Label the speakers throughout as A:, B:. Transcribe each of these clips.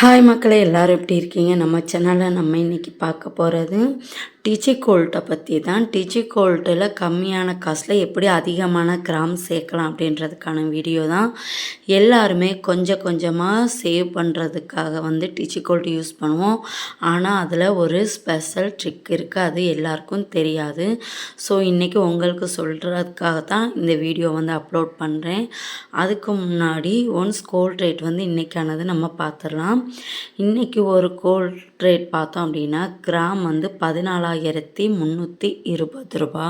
A: Hi மக்களே எல்லாரும் எப்படி இருக்கீங்க? நம்ம சேனலில் நம்ம இன்றைக்கி பார்க்க போகிறது டிச்சி கோல்ட்டை பற்றி தான். டிச்சி கோல்ட்டில் கம்மியான காசில் எப்படி அதிகமான கிராம் சேர்க்கலாம் அப்படின்றதுக்கான வீடியோ தான். எல்லாருமே கொஞ்சம் கொஞ்சமாக சேவ் பண்ணுறதுக்காக வந்து டிச்சி கோல்ட் யூஸ் பண்ணுவோம். ஆனால் அதில் ஒரு ஸ்பெஷல் ட்ரிக் இருக்குது அது எல்லாருக்கும் தெரியாது. ஸோ இன்றைக்கி உங்களுக்கு சொல்கிறதுக்காக தான் இந்த வீடியோ வந்து அப்லோட் பண்ணுறேன் அதுக்கு முன்னாடி ஒன்ஸ் கோல்ட் ரேட் வந்து இன்றைக்கானது நம்ம பார்த்துடலாம். இன்றைக்கி ஒரு கோல்ட் ரேட் பார்த்தோம் அப்படின்னா கிராம் வந்து பதினாலாயிரத்தி முந்நூற்றி இருபது ரூபா.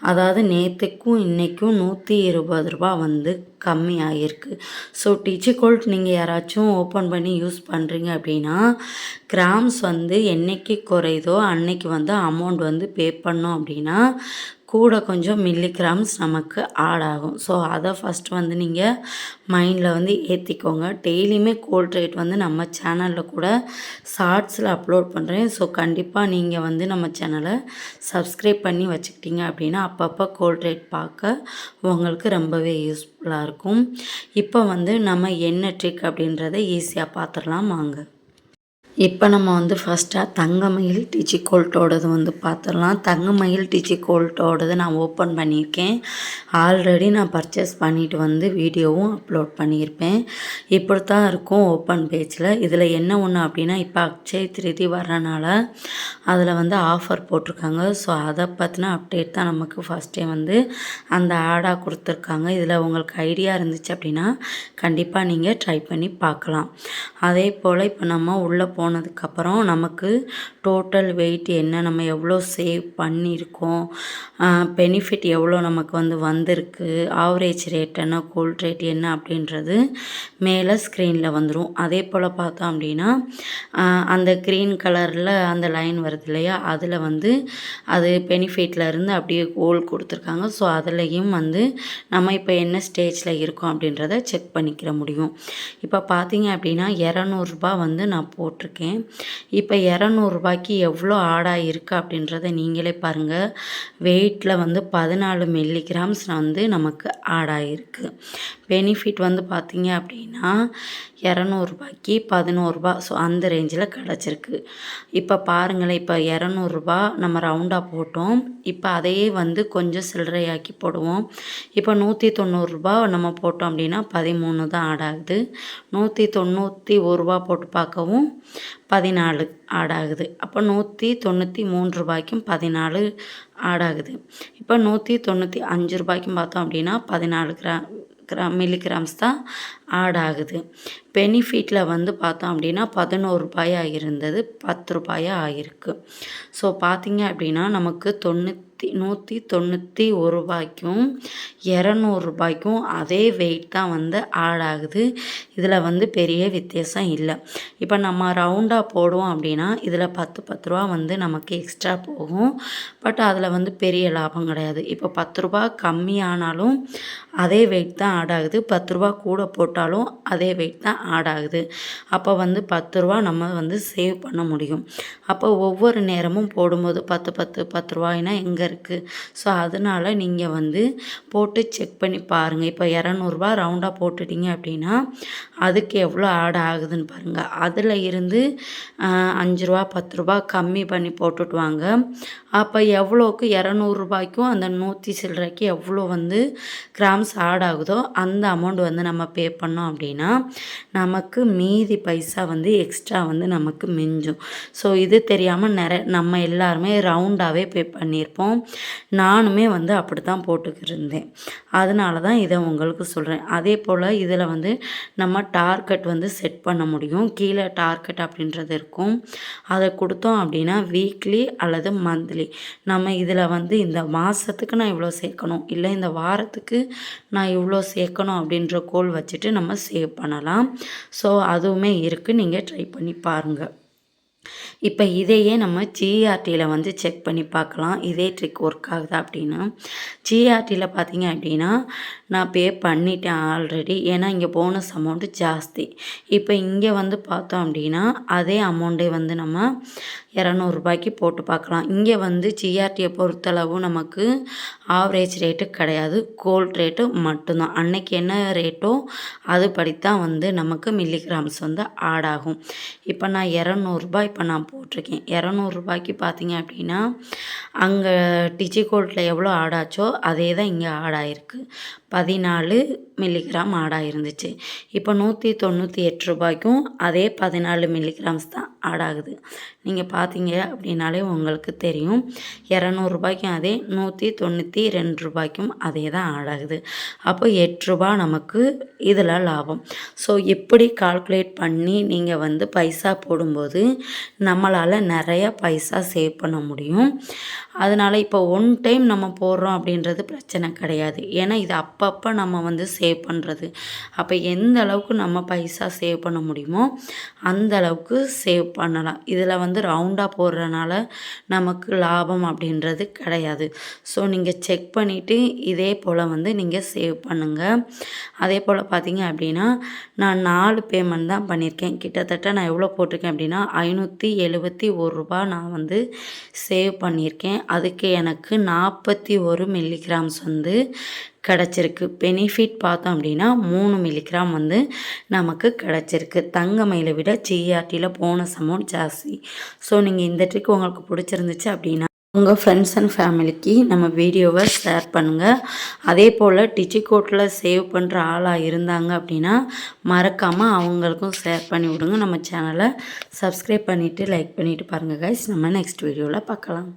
A: அதாவது நேற்றுக்கும் இன்றைக்கும் நூற்றி இருபது ரூபா வந்து கம்மி ஆகிருக்கு ஸோ டிச்சி கோல்ட் நீங்கள் யாராச்சும் ஓப்பன் பண்ணி யூஸ் பண்ணுறீங்க அப்படின்னா கிராம்ஸ் வந்து என்னைக்கு குறையுதோ அன்னைக்கு வந்து அமௌண்ட் வந்து பே பண்ணோம் அப்படின்னா கூட கொஞ்சம் மில்லிகிராம்ஸ் நமக்கு ஆட் ஆகும். ஸோ அதை ஃபஸ்ட் வந்து நீங்கள் மைண்டில் வந்து ஏற்றிக்கோங்க டெய்லியுமே கோல்ட் ரேட் வந்து நம்ம சேனலில் கூட ஷார்ட்ஸில் அப்லோட் பண்ணுறேன் ஸோ கண்டிப்பாக நீங்கள் வந்து நம்ம சேனலை சப்ஸ்கிரைப் பண்ணி வச்சுக்கிட்டீங்க அப்படின்னா அப்பப்போ கோல்ட் ரேட் பார்க்க உங்களுக்கு ரொம்பவே யூஸ்ஃபுல்லாக இருக்கும். இப்போ வந்து நம்ம என்ன ட்ரிக் அப்படின்றத ஈஸியாக பார்த்துடலாம். வாங்க. இப்போ நம்ம வந்து ஃபஸ்ட்டாக தங்கமயில் டிச்சி கோல்ட்டோடது வந்து பார்த்துடலாம் தங்கமயில் டிச்சி கோல்ட்டோடது நான் ஓப்பன் பண்ணியிருக்கேன் ஆல்ரெடி நான் பர்ச்சேஸ் பண்ணிட்டு வந்து வீடியோவும் அப்லோட் பண்ணியிருப்பேன் இப்படி தான் இருக்கும் ஓப்பன் பேஜில் இதில் என்ன ஒன்று அப்படின்னா இப்போ அக்ஷய் திருதி வர்றனால அதில் வந்து ஆஃபர் போட்டிருக்காங்க. ஸோ அதை பற்றின அப்டேட் தான் நமக்கு ஃபஸ்ட்டே வந்து அந்த ஆடாக கொடுத்துருக்காங்க. இதில் உங்களுக்கு ஐடியா இருந்துச்சு அப்படின்னா கண்டிப்பாக நீங்கள் ட்ரை பண்ணி பார்க்கலாம். அதே போல் இப்போ நம்ம உள்ளே போ போனதுக்கப்புறம் நமக்கு டோட்டல் வெயிட் என்ன நம்ம எவ்வளோ சேவ் பண்ணியிருக்கோம் பெனிஃபிட் எவ்வளோ நமக்கு வந்து வந்திருக்கு ஆவரேஜ் ரேட் என்ன கோல்ட் ரேட் என்ன அப்படின்றது மேலே ஸ்க்ரீனில் வந்துடும் அதே போல் பார்த்தோம் அப்படின்னா அந்த க்ரீன் கலரில் அந்த லைன் வருது இல்லையா? அதில் வந்து அது பெனிஃபிட்டில் இருந்து அப்படியே கோல் கொடுத்துருக்காங்க. ஸோ அதுலேயும் வந்து நம்ம இப்போ என்ன ஸ்டேஜில் இருக்கோம் அப்படின்றத செக் பண்ணிக்கிற முடியும். இப்போ பார்த்தீங்க அப்படின்னா இரநூறுபா வந்து நான் போட்டிருக்கேன். இருக்கேன் இப்போ இரநூறுபாய்க்கு எவ்வளோ ஆடாக இருக்குது அப்படின்றத நீங்களே பாருங்கள் வெயிட்டில் வந்து பதினாலு மில்லிகிராம்ஸ் வந்து நமக்கு ஆடாயிருக்கு பெனிஃபிட் வந்து பார்த்திங்க அப்படின்னா இரநூறுபாய்க்கு பதினோருபா ஸோ அந்த ரேஞ்சில் கிடச்சிருக்கு. இப்போ பாருங்களேன் இப்போ இரநூறுபா நம்ம ரவுண்டாக போட்டோம். இப்போ அதையே வந்து கொஞ்சம் சில்லறையாக்கி போடுவோம். இப்போ நூற்றி தொண்ணூறுரூபா நம்ம போட்டோம் அப்படின்னா பதிமூணு தான் ஆடாகுது நூற்றி தொண்ணூற்றி ஒரு ரூபா போட்டு பார்க்கவும் பதினாலு ஆடாகுது. அப்போ நூற்றி தொண்ணூற்றி மூன்று ரூபாய்க்கும் பதினாலு ஆடாகுது. இப்போ நூற்றி தொண்ணூற்றி அஞ்சு ரூபாய்க்கும் பார்த்தோம் அப்படின்னா பதினாலு கிராம் கிராம் மில்லிகிராம்ஸ் தான் ஆட் ஆகுது பெனிஃபிட்டில் வந்து பார்த்தோம் அப்படின்னா பதினோரு ரூபாயாக இருந்தது பத்து ரூபாயாக ஆகிருக்கு ஸோ பார்த்திங்க அப்படின்னா நமக்கு தொண்ணூத் நூற்றி நூற்றி தொண்ணூற்றி ஒரு ரூபாய்க்கும் இரநூறுபாய்க்கும் அதே வெயிட் தான் வந்து ஆட் ஆகுது இதில் வந்து பெரிய வித்தியாசம் இல்லை. இப்போ நம்ம ரவுண்டாக போடுவோம் அப்படின்னா இதில் பத்து பத்து ரூபா வந்து நமக்கு எக்ஸ்ட்ரா போகும். பட் அதில் வந்து பெரிய லாபம் கிடையாது. இப்போ பத்து ரூபா கம்மியானாலும் அதே வெயிட் தான் ஆட் ஆகுது பத்து ரூபா கூட போட்டாலும் அதே வெயிட் தான் ஆட் ஆகுது அப்போ வந்து பத்து ரூபா நம்ம வந்து சேவ் பண்ண முடியும். அப்போ ஒவ்வொரு நேரமும் போடும்போது பத்து பத்து பத்து ரூபாய்னா எங்கே இருக்குது ஸோ அதனால் நீங்கள் வந்து போட்டு செக் பண்ணி பாருங்கள் இப்போ இரநூறுபா ரவுண்டாக போட்டுட்டிங்க அப்படின்னா அதுக்கு எவ்வளோ ஆட் ஆகுதுன்னு பாருங்கள் அதில் இருந்து அஞ்சு ரூபா பத்து ரூபா கம்மி பண்ணி போட்டுட்டு வாங்க. அப்போ எவ்வளோக்கு இரநூறுபாய்க்கும் அந்த நூற்றி சில்லறைக்கு எவ்வளோ வந்து கிராம்ஸ் ஆட் ஆகுதோ அந்த அமௌண்ட் வந்து நம்ம பே பண்ணோம் அப்படின்னா நமக்கு மீதி பைசா வந்து எக்ஸ்ட்ரா வந்து நமக்கு மிஞ்சும். ஸோ இது தெரியாமல் நிறைய நம்ம எல்லாருமே ரவுண்டாகவே பே பண்ணியிருப்போம் நானுமே வந்து அப்படி தான் போட்டுக்கிருந்தேன். அதனால தான் இதை உங்களுக்கு சொல்கிறேன் அதே போல் இதில் வந்து நம்ம டார்கெட் வந்து செட் பண்ண முடியும். கீழே டார்கெட் அப்படின்றது இருக்கும். அதை கொடுத்தோம் அப்படின்னா வீக்லி அல்லது மந்த்லி நம்ம இதில் வந்து இந்த மாதத்துக்கு நான் இவ்வளோ சேர்க்கணும். இல்லை இந்த வாரத்துக்கு நான் இவ்வளோ சேர்க்கணும் அப்படின்ற கோல் வச்சுட்டு நம்ம சேவ் பண்ணலாம். ஸோ அதுவுமே இருக்குது நீங்கள் ட்ரை பண்ணி பாருங்கள் இப்போ இதையே நம்ம ஜிஆர்டியில் வந்து செக் பண்ணி பார்க்கலாம். இதே ட்ரிக் ஒர்க் ஆகுதா அப்படின்னா. ஜிஆர்டியில் பார்த்தீங்க அப்படின்னா நான் பே பண்ணிட்டேன் ஆல்ரெடி ஏன்னா இங்கே போனஸ் அமௌண்ட்டு ஜாஸ்தி. இப்போ இங்கே வந்து பார்த்தோம் அப்படின்னா அதே அமௌண்ட்டே வந்து நம்ம இரநூறுபாய்க்கு போட்டு பார்க்கலாம். இங்கே வந்து ஜிஆர்டியை பொறுத்தளவு நமக்கு ஆவரேஜ் ரேட்டு கிடையாது. கோல்ட் ரேட்டு மட்டும்தான். அன்னைக்கு என்ன ரேட்டோ அது படித்தான் வந்து நமக்கு மில்லிகிராம்ஸ் வந்து ஆட் ஆகும். இப்போ நான் இரநூறுபா இப்போ நான் போட்டிருக்கேன். இரநூறுபாய்க்கு பார்த்தீங்க அப்படின்னா அங்கே டிஜி கோல்ட்டில் எவ்வளோ ஆடாச்சோ அதே தான் இங்கே ஆட் பதினாலு மில்லிகிராம் ஆடாக இருந்துச்சு இப்போ நூற்றி தொண்ணூற்றி எட்டு ரூபாய்க்கும் அதே பதினாலு மில்லிகிராம்ஸ் தான் ஆட் ஆகுது நீங்கள் பார்த்தீங்க அப்படின்னாலே உங்களுக்கு தெரியும். இரநூறுபாய்க்கும் அதே நூற்றி தொண்ணூற்றி ரெண்டு ரூபாய்க்கும் அதே தான் ஆட் ஆகுது அப்போ எட்டுரூபா நமக்கு இதில் லாபம். ஸோ எப்படி கால்குலேட் பண்ணி நீங்கள் வந்து பைசா போடும்போது நம்மளால் நிறைய பைசா சேவ் பண்ண முடியும். அதனால் இப்போ ஒன் டைம் நம்ம போடுறோம் அப்படின்றது பிரச்சனை கிடையாது. ஏன்னா இது அப்பப்போ நம்ம வந்து சேவ் பண்ணுறது அப்போ எந்த அளவுக்கு நம்ம பைசா சேவ் பண்ண முடியுமோ அந்த அளவுக்கு சேவ் பண்ணலாம். இதில் வந்து ரவுண்டாக போடுறனால நமக்கு லாபம் அப்படின்றது கிடையாது. ஸோ நீங்கள் செக் பண்ணிவிட்டு இதே போல் வந்து நீங்கள் சேவ் பண்ணுங்கள் அதே போல் பார்த்தீங்க அப்படின்னா நான் நாலு பேமெண்ட் தான் பண்ணியிருக்கேன். கிட்டத்தட்ட நான் எவ்வளோ போட்டிருக்கேன் அப்படின்னா ஐநூற்றி எழுபத்தி ஒரு ரூபா நான் வந்து சேவ் பண்ணியிருக்கேன். அதுக்கு எனக்கு நாற்பத்தி ஒரு மில்லிகிராம்ஸ் வந்து கிடச்சிருக்கு. பெனிஃபிட் பார்த்தோம் அப்படின்னா மூணு மில்லிகிராம் வந்து நமக்கு கிடச்சிருக்கு. தங்கமயிலை விட ஜிஆர்டியில் போனஸ் அமௌண்ட் ஜாஸ்தி. ஸோ நீங்கள் இந்த ட்ரிக் உங்களுக்கு பிடிச்சிருந்துச்சு அப்படின்னா உங்கள் ஃப்ரெண்ட்ஸ் அண்ட் ஃபேமிலிக்கு நம்ம வீடியோவை ஷேர் பண்ணுங்கள் அதே போல் டிச்சிகோட்டில் சேவ் பண்ணுற ஆளாக இருந்தாங்க அப்படின்னா மறக்காமல் அவங்களுக்கும் ஷேர் பண்ணி விடுங்க. நம்ம சேனலை சப்ஸ்கிரைப் பண்ணிவிட்டு லைக் பண்ணிவிட்டு பாருங்கள் கைஸ் நம்ம நெக்ஸ்ட் வீடியோவில் பார்க்கலாம்.